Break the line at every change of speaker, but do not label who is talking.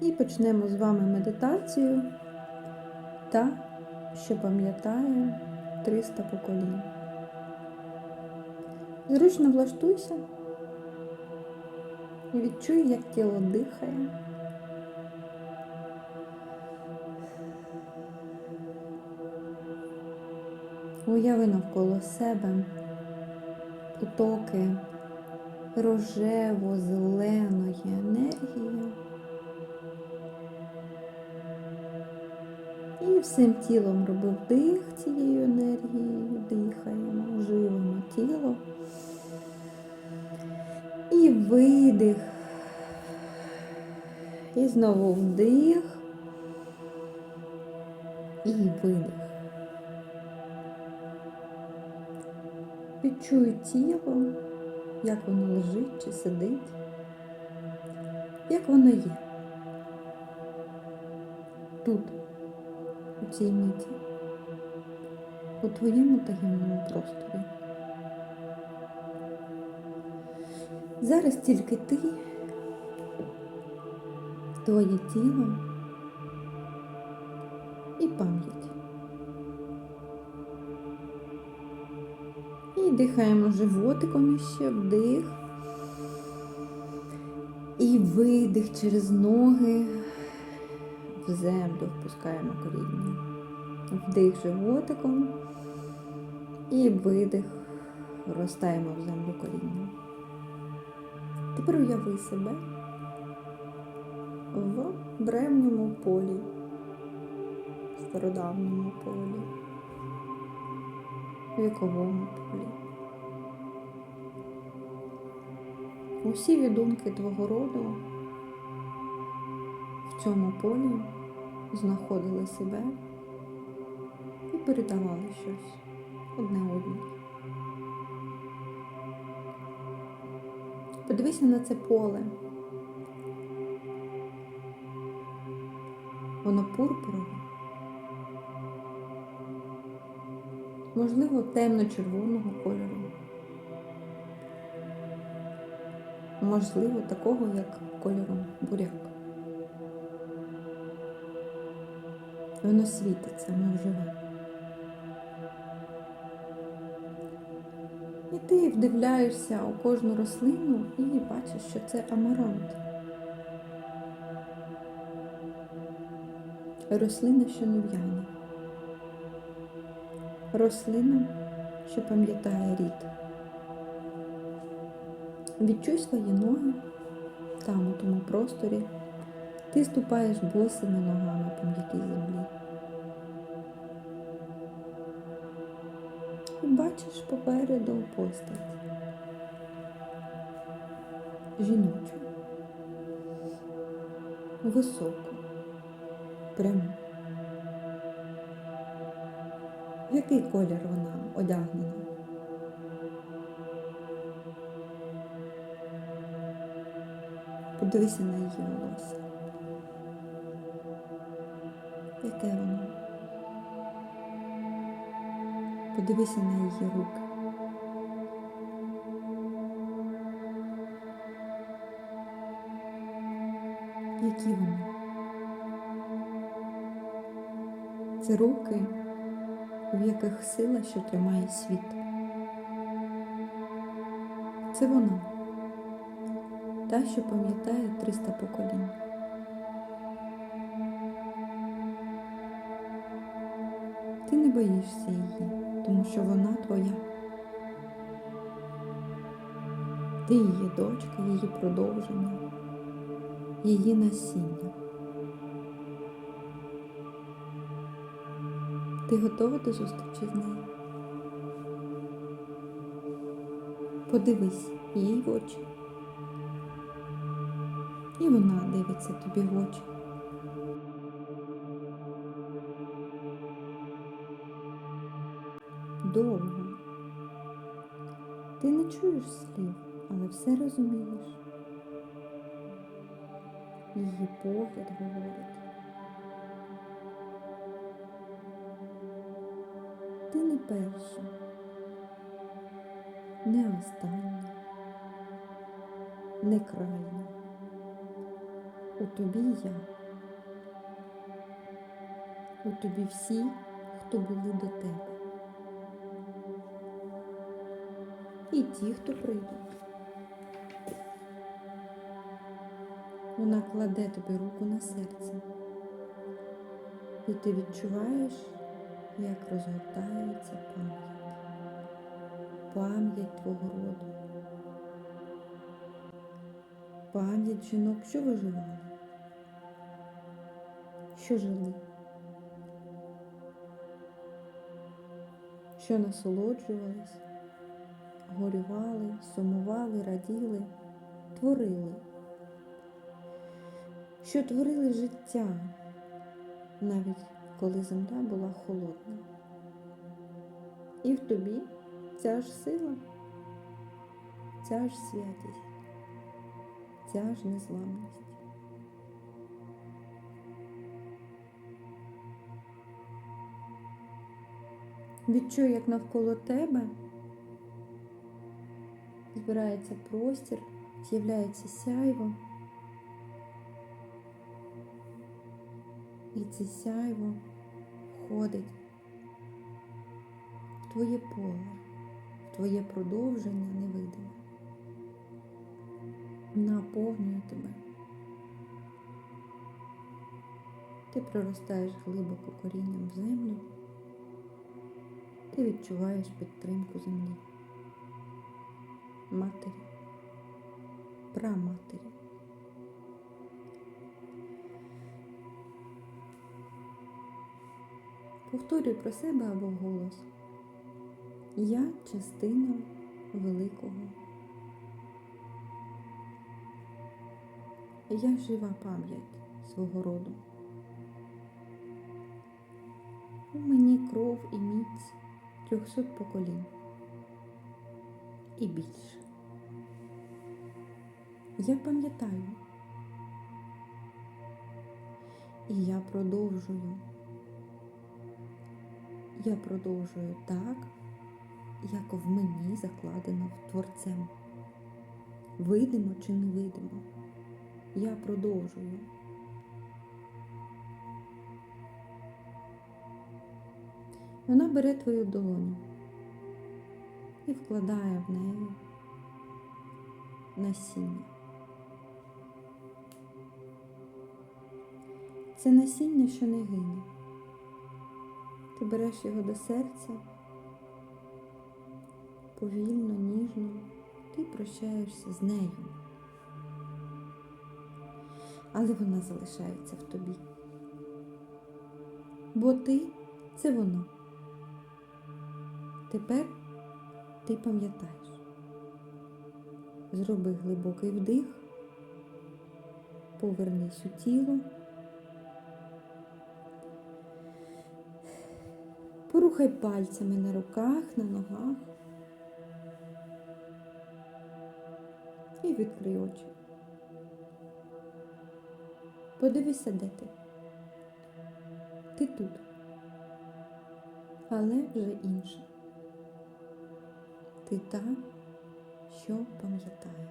І почнемо з вами медитацію та, що пам'ятає 300 поколінь. Зручно влаштуйся і відчуй, як тіло дихає. Уяви навколо себе потоки рожево-зеленої енергії. І всім тілом роби вдих цією енергією, дихаємо, живимо тіло. І видих. І знову вдих. І видих. Відчую тіло, як воно лежить чи сидить, як воно є. Тут, у цій миті, у твоєму таємному просторі. Зараз тільки ти, твоє тіло і пам'ять. І дихаємо животиком ще вдих. І видих через ноги в землю впускаємо коріння. Вдих животиком і видих. Розтаємо в землю коріння. Тепер уяви себе в древньому полі, стародавньому полі, віковому полі. Усі відумки твого роду в цьому полі знаходили себе і передавали щось одне одній. Подивися на це поле. Воно пурпурове. Можливо, темно-червоного кольору. Можливо, такого, як кольором буряк. Воно світиться, воно живе. І ти вдивляєшся у кожну рослину і бачиш, що це амарант. Рослина, що не. Рослина, що пам'ятає рід. Відчуй свої ноги там, у тому просторі. Ти ступаєш босими ногами по м'якій землі. І бачиш попереду постать. Жіночу. Високу, пряму. В який колір вона одягнена? Подивися на її волосся. Яке воно? Подивися на її руки. Які вони? Це руки, в яких сила, що тримає світ. Це вона та, що пам'ятає 300 поколінь. Боїшся її, тому що вона твоя. Ти її дочка, її продовження, її насіння. Ти готова до зустрічі з нею? Подивись їй в очі. І вона дивиться тобі в очі. Довго. Ти не чуєш слів, але все розумієш. Її погляд говорить. Ти не перша, не остання, не крайня. У тобі я. У тобі всі, хто були до тебе. І ті, хто прийдуть. Вона кладе тобі руку на серце. І ти відчуваєш, як розгортається пам'ять. Пам'ять твого роду. Пам'ять жінок, що виживали, що жили, що насолоджувались, горювали, сумували, раділи, творили, що творили життя, навіть коли земля була холодна. І в тобі ця ж сила, ця ж святість ця ж незламність. Відчуй, як навколо тебе збирається простір, з'являється сяйво. І це сяйво входить в твоє поле, в твоє продовження невидиме наповнює тебе. Ти проростаєш глибоко корінням в землю, ти відчуваєш підтримку землі, матері, праматері. Повторюй про себе або вголос. Я частина великого. Я жива пам'ять свого роду. У мені кров і міць трьохсот поколінь і більше. Я пам'ятаю. І я продовжую. Я продовжую так, як в мені закладено творцем. Видимо чи невидимо я продовжую. Вона бере твою долоню і вкладає в неї насіння. Це насіння, що не гине. Ти береш його до серця, повільно, ніжно, ти прощаєшся з нею але вона залишається в тобі. Бо ти це воно. Тепер ти пам'ятаєш. Зроби глибокий вдих, повернись у тіло, порухай пальцями на руках, на ногах і відкрий очі. Подивися, де ти. Ти тут, але вже інша. Ти та, що пам'ятає.